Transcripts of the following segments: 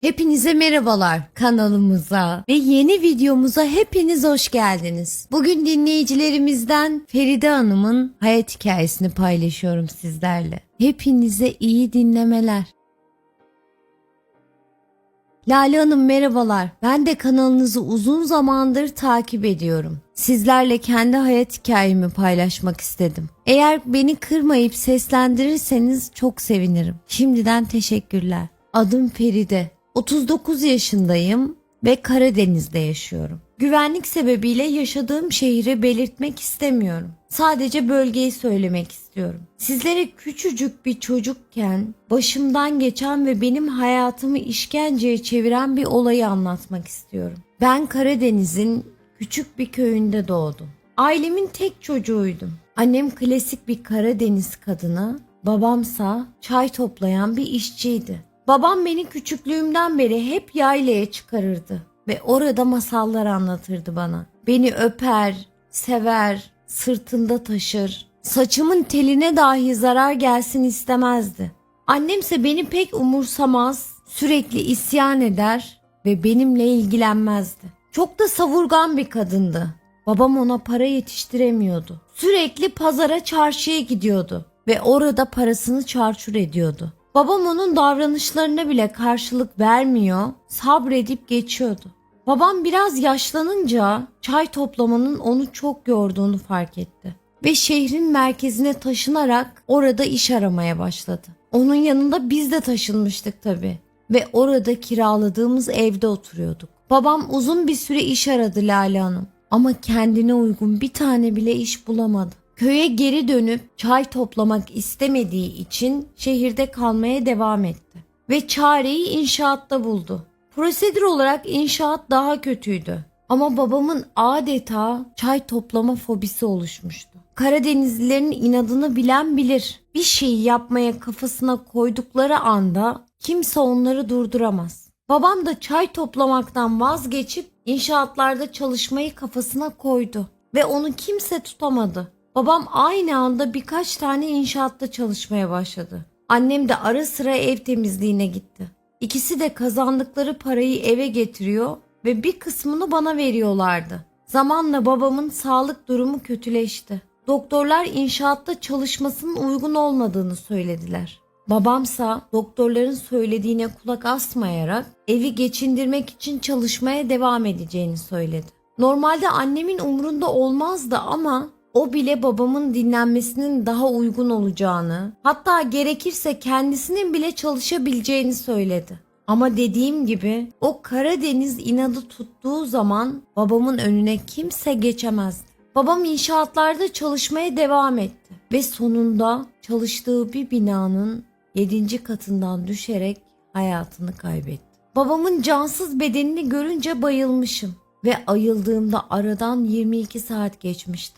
Hepinize merhabalar kanalımıza ve yeni videomuza hepiniz hoş geldiniz. Bugün dinleyicilerimizden Feride Hanım'ın hayat hikayesini paylaşıyorum sizlerle. Hepinize iyi dinlemeler. Lale Hanım merhabalar. Ben de kanalınızı uzun zamandır takip ediyorum. Sizlerle kendi hayat hikayemi paylaşmak istedim. Eğer beni kırmayıp seslendirirseniz çok sevinirim. Şimdiden teşekkürler. Adım Feride. 39 yaşındayım ve Karadeniz'de yaşıyorum. Güvenlik sebebiyle yaşadığım şehri belirtmek istemiyorum. Sadece bölgeyi söylemek istiyorum. Sizlere küçücük bir çocukken başımdan geçen ve benim hayatımı işkenceye çeviren bir olayı anlatmak istiyorum. Ben Karadeniz'in küçük bir köyünde doğdum. Ailemin tek çocuğuydum. Annem klasik bir Karadeniz kadını, babamsa çay toplayan bir işçiydi. Babam beni küçüklüğümden beri hep yaylaya çıkarırdı ve orada masallar anlatırdı bana. Beni öper, sever, sırtında taşır. Saçımın teline dahi zarar gelsin istemezdi. Annemse beni pek umursamaz, sürekli isyan eder ve benimle ilgilenmezdi. Çok da savurgan bir kadındı. Babam ona para yetiştiremiyordu. Sürekli pazara çarşıya gidiyordu ve orada parasını çarçur ediyordu. Babam onun davranışlarına bile karşılık vermiyor, sabredip geçiyordu. Babam biraz yaşlanınca çay toplamanın onu çok yorduğunu fark etti ve şehrin merkezine taşınarak orada iş aramaya başladı. Onun yanında biz de taşınmıştık tabii ve orada kiraladığımız evde oturuyorduk. Babam uzun bir süre iş aradı Lale Hanım ama kendine uygun bir tane bile iş bulamadı. Köye geri dönüp çay toplamak istemediği için şehirde kalmaya devam etti. Ve çareyi inşaatta buldu. Prosedür olarak inşaat daha kötüydü. Ama babamın adeta çay toplama fobisi oluşmuştu. Karadenizlilerin inadını bilen bilir. Bir şeyi yapmaya kafasına koydukları anda kimse onları durduramaz. Babam da çay toplamaktan vazgeçip inşaatlarda çalışmayı kafasına koydu ve onu kimse tutamadı. Babam aynı anda birkaç tane inşaatta çalışmaya başladı. Annem de ara sıra ev temizliğine gitti. İkisi de kazandıkları parayı eve getiriyor ve bir kısmını bana veriyorlardı. Zamanla babamın sağlık durumu kötüleşti. Doktorlar inşaatta çalışmasının uygun olmadığını söylediler. Babamsa doktorların söylediğine kulak asmayarak evi geçindirmek için çalışmaya devam edeceğini söyledi. Normalde annemin umrunda olmazdı ama o bile babamın dinlenmesinin daha uygun olacağını, hatta gerekirse kendisinin bile çalışabileceğini söyledi. Ama dediğim gibi o Karadeniz inadı tuttuğu zaman babamın önüne kimse geçemezdi. Babam inşaatlarda çalışmaya devam etti ve sonunda çalıştığı bir binanın 7. katından düşerek hayatını kaybetti. Babamın cansız bedenini görünce bayılmışım ve ayıldığımda aradan 22 saat geçmiş.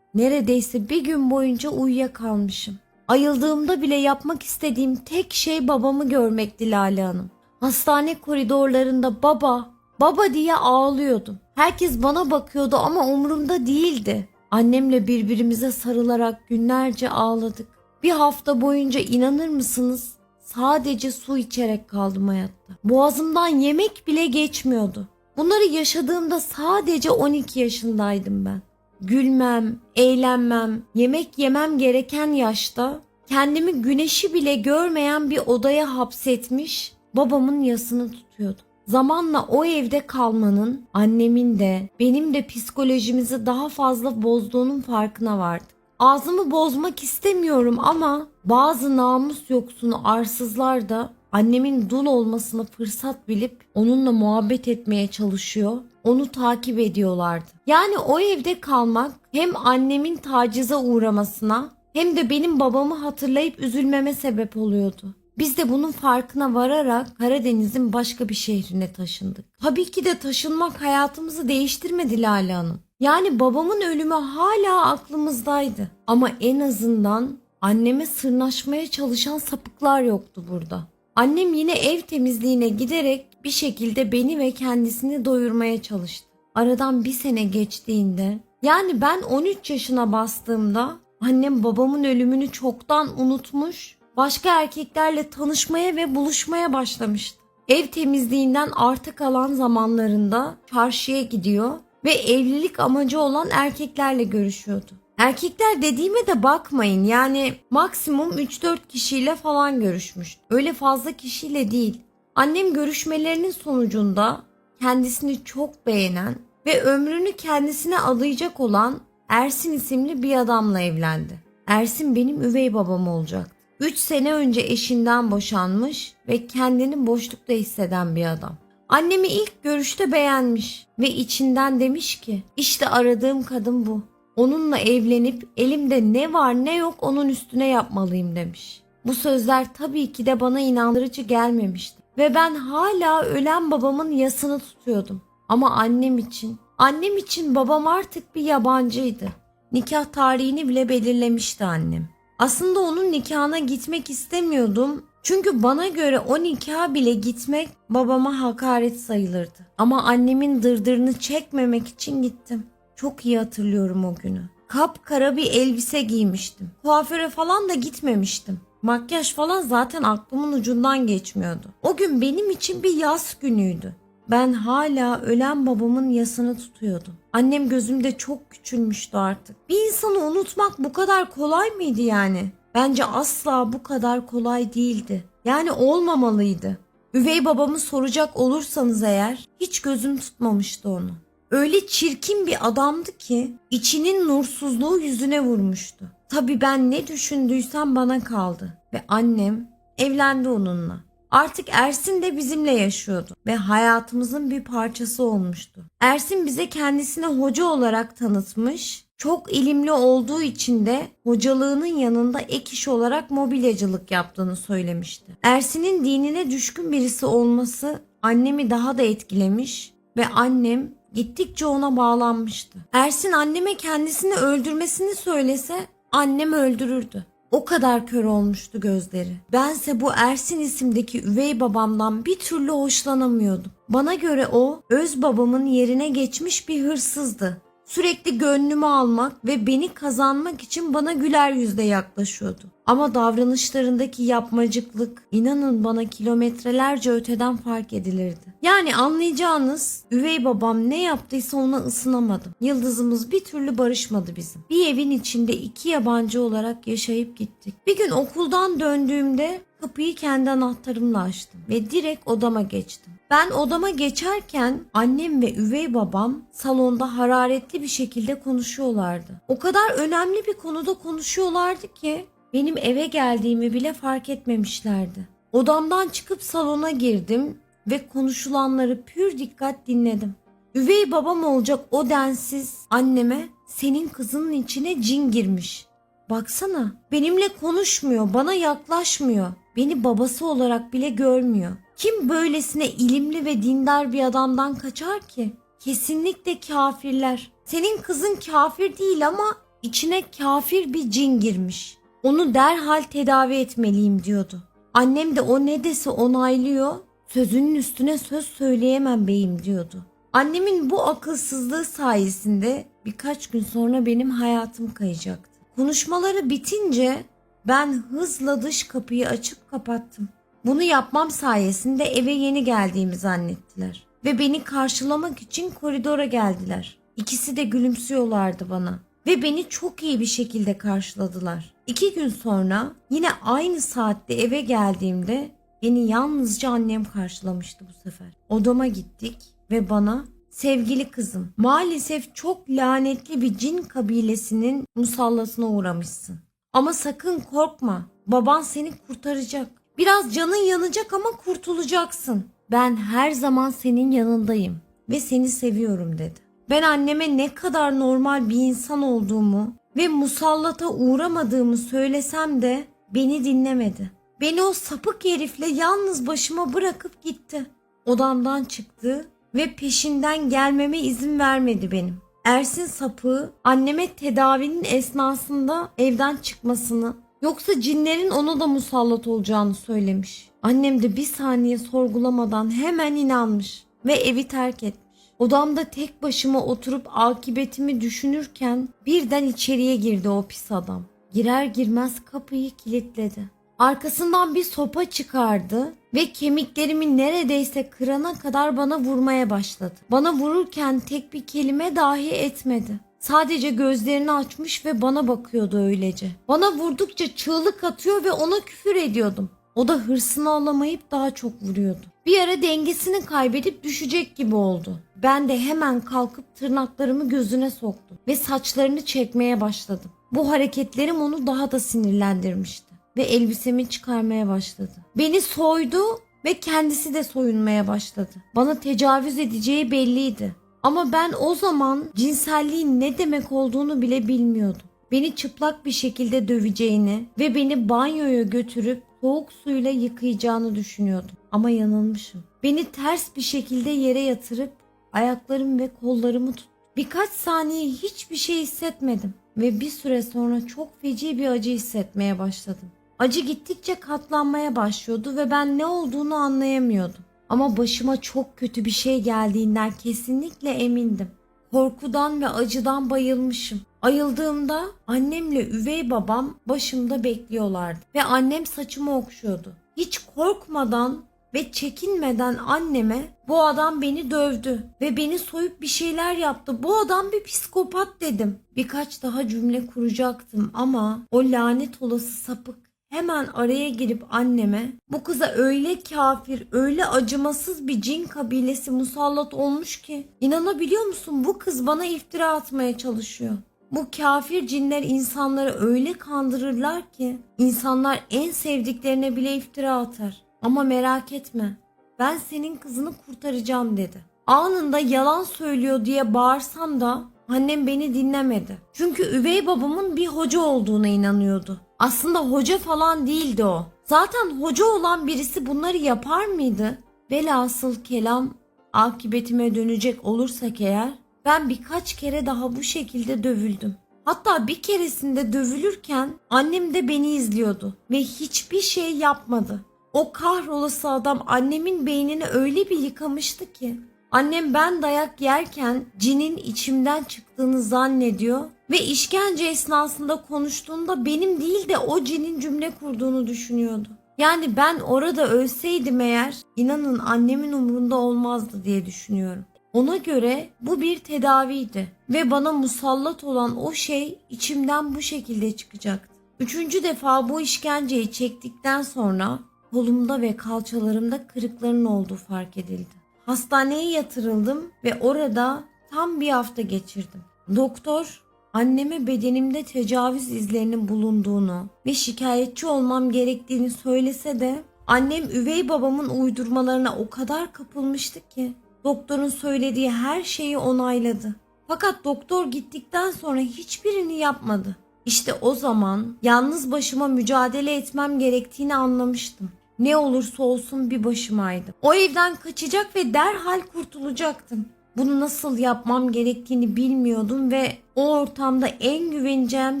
Neredeyse bir gün boyunca uyuyakalmışım. Ayıldığımda bile yapmak istediğim tek şey babamı görmekti Lale Hanım. Hastane koridorlarında baba, baba diye ağlıyordum. Herkes bana bakıyordu ama umurumda değildi. Annemle birbirimize sarılarak günlerce ağladık. Bir hafta boyunca inanır mısınız? Sadece su içerek kaldım hayatta. Boğazımdan yemek bile geçmiyordu. Bunları yaşadığımda sadece 12 yaşındaydım ben gülmem, eğlenmem, yemek yemem gereken yaşta kendimi güneşi bile görmeyen bir odaya hapsetmiş babamın yasını tutuyordu. Zamanla o evde kalmanın annemin de benim de psikolojimizi daha fazla bozduğunun farkına vardık. Ağzımı bozmak istemiyorum ama bazı namus yoksunu arsızlar da annemin dul olmasını fırsat bilip onunla muhabbet etmeye çalışıyor. Onu takip ediyorlardı. Yani o evde kalmak hem annemin tacize uğramasına hem de benim babamı hatırlayıp üzülmeme sebep oluyordu. Biz de bunun farkına vararak Karadeniz'in başka bir şehrine taşındık. Tabii ki de taşınmak hayatımızı değiştirmedi Lale Hanım. Yani babamın ölümü hala aklımızdaydı. Ama en azından anneme sırnaşmaya çalışan sapıklar yoktu burada. Annem yine ev temizliğine giderek bir şekilde beni ve kendisini doyurmaya çalıştı. Aradan bir sene geçtiğinde yani ben 13 yaşına bastığımda annem babamın ölümünü çoktan unutmuş başka erkeklerle tanışmaya ve buluşmaya başlamıştı. Ev temizliğinden arta kalan zamanlarında çarşıya gidiyor ve evlilik amacı olan erkeklerle görüşüyordu. Erkekler dediğime de bakmayın yani maksimum 3-4 kişiyle falan görüşmüş. Öyle fazla kişiyle değil. Annem görüşmelerinin sonucunda kendisini çok beğenen ve ömrünü kendisine adayacak olan Ersin isimli bir adamla evlendi. Ersin benim üvey babam olacak. 3 sene önce eşinden boşanmış ve kendini boşlukta hisseden bir adam. Annemi ilk görüşte beğenmiş ve içinden demiş ki işte aradığım kadın bu. Onunla evlenip elimde ne var ne yok onun üstüne yapmalıyım demiş. Bu sözler tabii ki de bana inandırıcı gelmemişti. Ve ben hala ölen babamın yasını tutuyordum. Ama annem için, annem için babam artık bir yabancıydı. Nikah tarihini bile belirlemişti annem. Aslında onun nikahına gitmek istemiyordum. Çünkü bana göre o nikaha bile gitmek babama hakaret sayılırdı. Ama annemin dırdırını çekmemek için gittim. Çok iyi hatırlıyorum o günü. Kapkara bir elbise giymiştim. Kuaföre falan da gitmemiştim. Makyaj falan zaten aklımın ucundan geçmiyordu. O gün benim için bir yaz günüydü. Ben hala ölen babamın yasını tutuyordum. Annem gözümde çok küçülmüştü artık. Bir insanı unutmak bu kadar kolay mıydı yani? Bence asla bu kadar kolay değildi. Yani olmamalıydı. Üvey babamı soracak olursanız eğer hiç gözüm tutmamıştı onu. Öyle çirkin bir adamdı ki içinin nursuzluğu yüzüne vurmuştu. Tabii ben ne düşündüysem bana kaldı ve annem evlendi onunla. Artık Ersin de bizimle yaşıyordu ve hayatımızın bir parçası olmuştu. Ersin bize kendisini hoca olarak tanıtmış, çok ilimli olduğu için de hocalığının yanında ek iş olarak mobilyacılık yaptığını söylemişti. Ersin'in dinine düşkün birisi olması annemi daha da etkilemiş ve annem gittikçe ona bağlanmıştı. Ersin anneme kendisini öldürmesini söylese annem öldürürdü. O kadar kör olmuştu gözleri. Bense bu Ersin isimdeki üvey babamdan bir türlü hoşlanamıyordum. Bana göre o öz babamın yerine geçmiş bir hırsızdı. Sürekli gönlümü almak ve beni kazanmak için bana güler yüzle yaklaşıyordu. Ama davranışlarındaki yapmacıklık inanın bana kilometrelerce öteden fark edilirdi. Yani anlayacağınız üvey babam ne yaptıysa ona ısınamadım. Yıldızımız bir türlü barışmadı bizim. Bir evin içinde iki yabancı olarak yaşayıp gittik. Bir gün okuldan döndüğümde kapıyı kendi anahtarımla açtım ve direkt odama geçtim. Ben odama geçerken annem ve üvey babam salonda hararetli bir şekilde konuşuyorlardı. O kadar önemli bir konuda konuşuyorlardı ki benim eve geldiğimi bile fark etmemişlerdi. Odamdan çıkıp salona girdim ve konuşulanları pür dikkat dinledim. Üvey babam olacak o densiz anneme senin kızının içine cin girmiş. Baksana benimle konuşmuyor, bana yaklaşmıyor. Beni babası olarak bile görmüyor. Kim böylesine ilimli ve dindar bir adamdan kaçar ki? Kesinlikle kafirler. Senin kızın kafir değil ama içine kafir bir cin girmiş. Onu derhal tedavi etmeliyim diyordu. Annem de o ne dese onaylıyor. Sözünün üstüne söz söyleyemem beyim diyordu. Annemin bu akılsızlığı sayesinde birkaç gün sonra benim hayatım kayacaktı. Konuşmaları bitince ben hızla dış kapıyı açıp kapattım. Bunu yapmam sayesinde eve yeni geldiğimi zannettiler ve beni karşılamak için koridora geldiler. İkisi de gülümsüyorlardı bana ve beni çok iyi bir şekilde karşıladılar. İki gün sonra yine aynı saatte eve geldiğimde beni yalnızca annem karşılamıştı bu sefer. Odama gittik ve bana sevgili kızım maalesef çok lanetli bir cin kabilesinin musallatına uğramışsın. Ama sakın korkma baban seni kurtaracak. Biraz canın yanacak ama kurtulacaksın. Ben her zaman senin yanındayım ve seni seviyorum dedi. Ben anneme ne kadar normal bir insan olduğumu ve musallata uğramadığımı söylesem de beni dinlemedi. Beni o sapık herifle yalnız başıma bırakıp gitti. Odamdan çıktı ve peşinden gelmeme izin vermedi benim. Ersin sapığı anneme tedavinin esnasında evden çıkmasını yoksa cinlerin ona da musallat olacağını söylemiş. Annem de bir saniye sorgulamadan hemen inanmış ve evi terk etmiş. Odamda tek başıma oturup akıbetimi düşünürken birden içeriye girdi o pis adam. Girer girmez kapıyı kilitledi. Arkasından bir sopa çıkardı ve kemiklerimi neredeyse kırana kadar bana vurmaya başladı. Bana vururken tek bir kelime dahi etmedi. Sadece gözlerini açmış ve bana bakıyordu öylece. Bana vurdukça çığlık atıyor ve ona küfür ediyordum. O da hırsını alamayıp daha çok vuruyordu. Bir ara dengesini kaybedip düşecek gibi oldu. Ben de hemen kalkıp tırnaklarımı gözüne soktum ve saçlarını çekmeye başladım. Bu hareketlerim onu daha da sinirlendirmişti ve elbisemi çıkarmaya başladı. Beni soydu ve kendisi de soyunmaya başladı. Bana tecavüz edeceği belliydi. Ama ben o zaman cinselliğin ne demek olduğunu bile bilmiyordum. Beni çıplak bir şekilde döveceğini ve beni banyoya götürüp soğuk suyla yıkayacağını düşünüyordum. Ama yanılmışım. Beni ters bir şekilde yere yatırıp ayaklarım ve kollarımı tuttu. Birkaç saniye hiçbir şey hissetmedim ve bir süre sonra çok feci bir acı hissetmeye başladım. Acı gittikçe katlanmaya başlıyordu ve ben ne olduğunu anlayamıyordum. Ama başıma çok kötü bir şey geldiğinden kesinlikle emindim. Korkudan ve acıdan bayılmışım. Ayıldığımda annemle üvey babam başımda bekliyorlardı ve annem saçımı okşuyordu. Hiç korkmadan ve çekinmeden anneme bu adam beni dövdü ve beni soyup bir şeyler yaptı. Bu adam bir psikopat dedim. Birkaç daha cümle kuracaktım ama o lanet olası sapık hemen araya girip anneme bu kıza öyle kafir, öyle acımasız bir cin kabilesi musallat olmuş ki inanabiliyor musun bu kız bana iftira atmaya çalışıyor. Bu kafir cinler insanları öyle kandırırlar ki insanlar en sevdiklerine bile iftira atar. Ama merak etme ben senin kızını kurtaracağım dedi. Anında yalan söylüyor diye bağırsam da annem beni dinlemedi. Çünkü üvey babamın bir hoca olduğuna inanıyordu. Aslında hoca falan değildi o. Zaten hoca olan birisi bunları yapar mıydı? Velhasıl kelam akıbetime dönecek olursak eğer ben birkaç kere daha bu şekilde dövüldüm. Hatta bir keresinde dövülürken annem de beni izliyordu ve hiçbir şey yapmadı. O kahrolası adam annemin beynini öyle bir yıkamıştı ki. Annem ben dayak yerken cinin içimden çıktığını zannediyor ve işkence esnasında konuştuğunda benim değil de o cinin cümle kurduğunu düşünüyordu. Yani ben orada ölseydim eğer inanın annemin umurunda olmazdı diye düşünüyorum. Ona göre bu bir tedaviydi ve bana musallat olan o şey içimden bu şekilde çıkacaktı. Üçüncü defa bu işkenceyi çektikten sonra kolumda ve kalçalarımda kırıkların olduğu fark edildi. Hastaneye yatırıldım ve orada tam bir hafta geçirdim. Doktor anneme bedenimde tecavüz izlerinin bulunduğunu ve şikayetçi olmam gerektiğini söylese de annem üvey babamın uydurmalarına o kadar kapılmıştı ki doktorun söylediği her şeyi onayladı. Fakat doktor gittikten sonra hiçbirini yapmadı. İşte o zaman yalnız başıma mücadele etmem gerektiğini anlamıştım. Ne olursa olsun bir başımaydım. O evden kaçacak ve derhal kurtulacaktım. Bunu nasıl yapmam gerektiğini bilmiyordum ve o ortamda en güveneceğim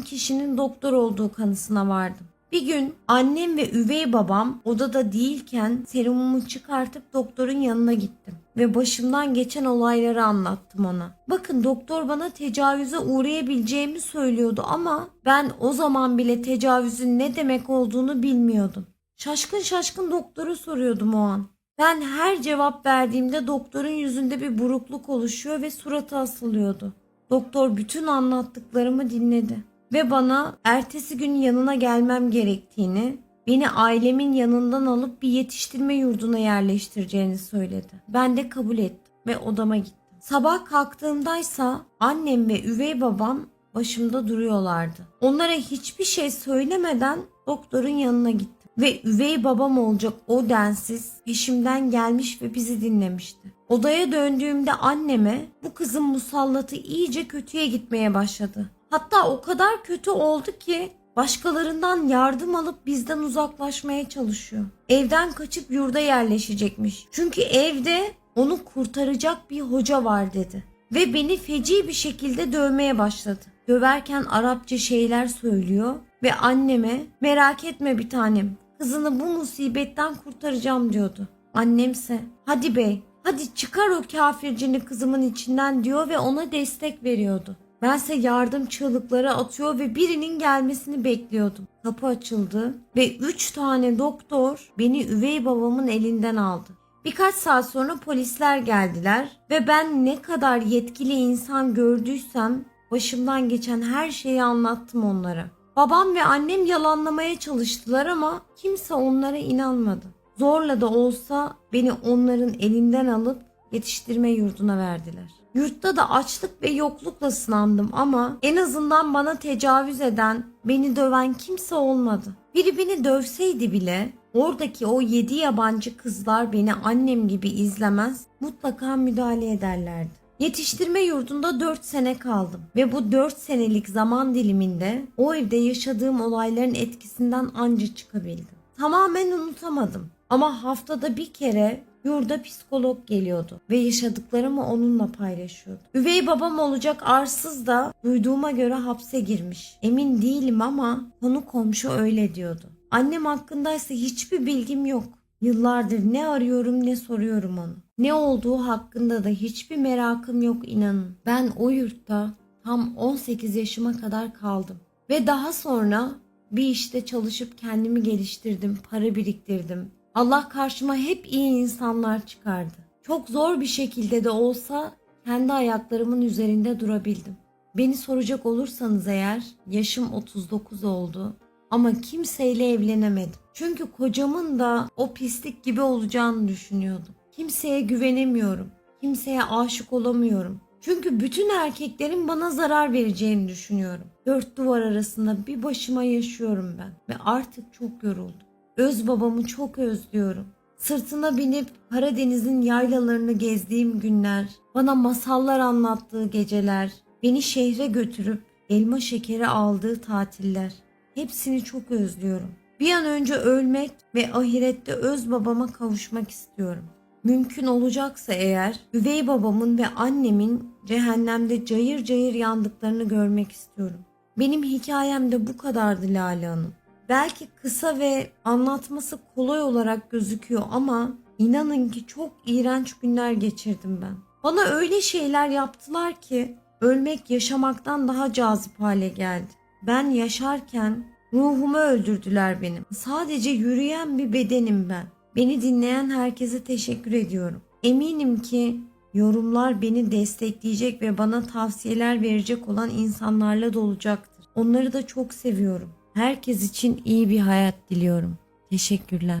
kişinin doktor olduğu kanısına vardım. Bir gün annem ve üvey babam odada değilken serumumu çıkartıp doktorun yanına gittim ve başımdan geçen olayları anlattım ona. Bakın doktor bana tecavüze uğrayabileceğimi söylüyordu ama ben o zaman bile tecavüzün ne demek olduğunu bilmiyordum. Şaşkın şaşkın doktoru soruyordum o an. Ben her cevap verdiğimde doktorun yüzünde bir burukluk oluşuyor ve suratı asılıyordu. Doktor bütün anlattıklarımı dinledi ve bana ertesi gün yanına gelmem gerektiğini, beni ailemin yanından alıp bir yetiştirme yurduna yerleştireceğini söyledi. Ben de kabul ettim ve odama gittim. Sabah kalktığımdaysa annem ve üvey babam başımda duruyorlardı. Onlara hiçbir şey söylemeden doktorun yanına gittim ve üvey babam olacak o densiz peşimden gelmiş ve bizi dinlemişti. Odaya döndüğümde anneme bu kızın musallatı iyice kötüye gitmeye başladı. Hatta o kadar kötü oldu ki başkalarından yardım alıp bizden uzaklaşmaya çalışıyor. Evden kaçıp yurda yerleşecekmiş. Çünkü evde onu kurtaracak bir hoca var dedi. Ve beni feci bir şekilde dövmeye başladı. Döverken Arapça şeyler söylüyor ve anneme merak etme bir tanem kızını bu musibetten kurtaracağım diyordu. Annemse hadi bey hadi çıkar o kafircini kızımın içinden diyor ve ona destek veriyordu. Bense yardım çığlıkları atıyor ve birinin gelmesini bekliyordum. Kapı açıldı ve üç tane doktor beni üvey babamın elinden aldı. Birkaç saat sonra polisler geldiler ve ben ne kadar yetkili insan gördüysem başımdan geçen her şeyi anlattım onlara. Babam ve annem yalanlamaya çalıştılar ama kimse onlara inanmadı. Zorla da olsa beni onların elinden alıp yetiştirme yurduna verdiler. Yurtta da açlık ve yoklukla sınandım ama en azından bana tecavüz eden, beni döven kimse olmadı. Biri beni dövseydi bile oradaki o yedi yabancı kızlar beni annem gibi izlemez, mutlaka müdahale ederlerdi. Yetiştirme yurdunda 4 sene kaldım ve bu 4 senelik zaman diliminde o evde yaşadığım olayların etkisinden anca çıkabildim. Tamamen unutamadım ama haftada bir kere yurda psikolog geliyordu ve yaşadıklarımı onunla paylaşıyordu. Üvey babam olacak arsız da duyduğuma göre hapse girmiş. Emin değilim ama konu komşu öyle diyordu. Annem hakkındaysa hiçbir bilgim yok. Yıllardır ne arıyorum ne soruyorum onu. Ne olduğu hakkında da hiçbir merakım yok inanın. Ben o yurtta tam 18 yaşıma kadar kaldım. Ve daha sonra bir işte çalışıp kendimi geliştirdim, para biriktirdim. Allah karşıma hep iyi insanlar çıkardı. Çok zor bir şekilde de olsa kendi ayaklarımın üzerinde durabildim. Beni soracak olursanız eğer yaşım 39 oldu ama kimseyle evlenemedim. Çünkü kocamın da o pislik gibi olacağını düşünüyordum. Kimseye güvenemiyorum. Kimseye aşık olamıyorum. Çünkü bütün erkeklerin bana zarar vereceğini düşünüyorum. Dört duvar arasında bir başıma yaşıyorum ben ve artık çok yoruldum. Öz babamı çok özlüyorum. Sırtına binip Karadeniz'in yaylalarını gezdiğim günler, bana masallar anlattığı geceler, beni şehre götürüp elma şekeri aldığı tatiller. Hepsini çok özlüyorum. Bir an önce ölmek ve ahirette öz babama kavuşmak istiyorum. Mümkün olacaksa eğer üvey babamın ve annemin cehennemde cayır cayır yandıklarını görmek istiyorum. Benim hikayem de bu kadardı Lale Hanım. Belki kısa ve anlatması kolay olarak gözüküyor ama inanın ki çok iğrenç günler geçirdim ben. Bana öyle şeyler yaptılar ki ölmek yaşamaktan daha cazip hale geldi. Ben yaşarken ruhumu öldürdüler benim. Sadece yürüyen bir bedenim ben. Beni dinleyen herkese teşekkür ediyorum. Eminim ki yorumlar beni destekleyecek ve bana tavsiyeler verecek olan insanlarla dolacaktır. Onları da çok seviyorum. Herkes için iyi bir hayat diliyorum. Teşekkürler.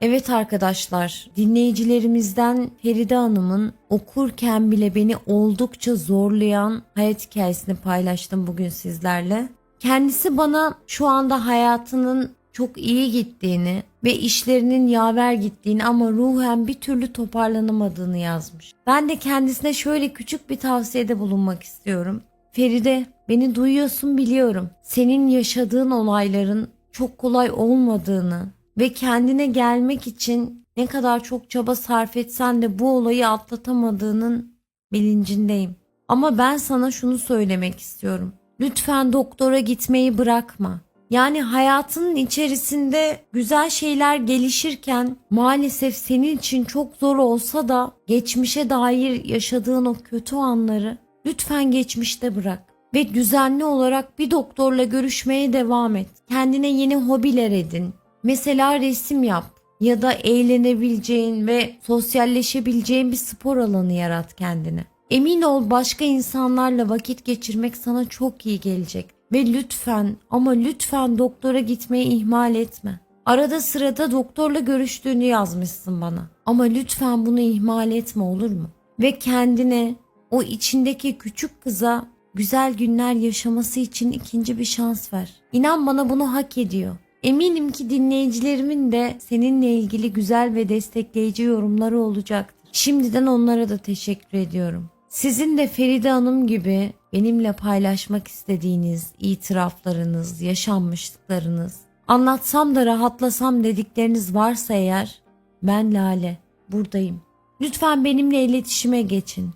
Evet arkadaşlar, dinleyicilerimizden Feride Hanım'ın okurken bile beni oldukça zorlayan hayat hikayesini paylaştım bugün sizlerle. Kendisi bana şu anda hayatının çok iyi gittiğini ve işlerinin yaver gittiğini ama ruhen bir türlü toparlanamadığını yazmış. Ben de kendisine şöyle küçük bir tavsiyede bulunmak istiyorum. Feride, beni duyuyorsun biliyorum. Senin yaşadığın olayların çok kolay olmadığını ve kendine gelmek için ne kadar çok çaba sarf etsen de bu olayı atlatamadığının bilincindeyim. Ama ben sana şunu söylemek istiyorum. Lütfen doktora gitmeyi bırakma. Yani hayatının içerisinde güzel şeyler gelişirken maalesef senin için çok zor olsa da geçmişe dair yaşadığın o kötü anları lütfen geçmişte bırak ve düzenli olarak bir doktorla görüşmeye devam et. Kendine yeni hobiler edin. Mesela resim yap ya da eğlenebileceğin ve sosyalleşebileceğin bir spor alanı yarat kendine. Emin ol başka insanlarla vakit geçirmek sana çok iyi gelecek. Ve lütfen ama lütfen doktora gitmeyi ihmal etme. Arada sırada doktorla görüştüğünü yazmışsın bana. Ama lütfen bunu ihmal etme olur mu? Ve kendine o içindeki küçük kıza güzel günler yaşaması için ikinci bir şans ver. İnan bana bunu hak ediyor. Eminim ki dinleyicilerimin de seninle ilgili güzel ve destekleyici yorumları olacaktır. Şimdiden onlara da teşekkür ediyorum. Sizin de Feride Hanım gibi benimle paylaşmak istediğiniz itiraflarınız, yaşanmışlıklarınız, anlatsam da rahatlasam dedikleriniz varsa eğer ben Lale buradayım. Lütfen benimle iletişime geçin.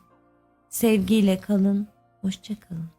Sevgiyle kalın, hoşça kalın.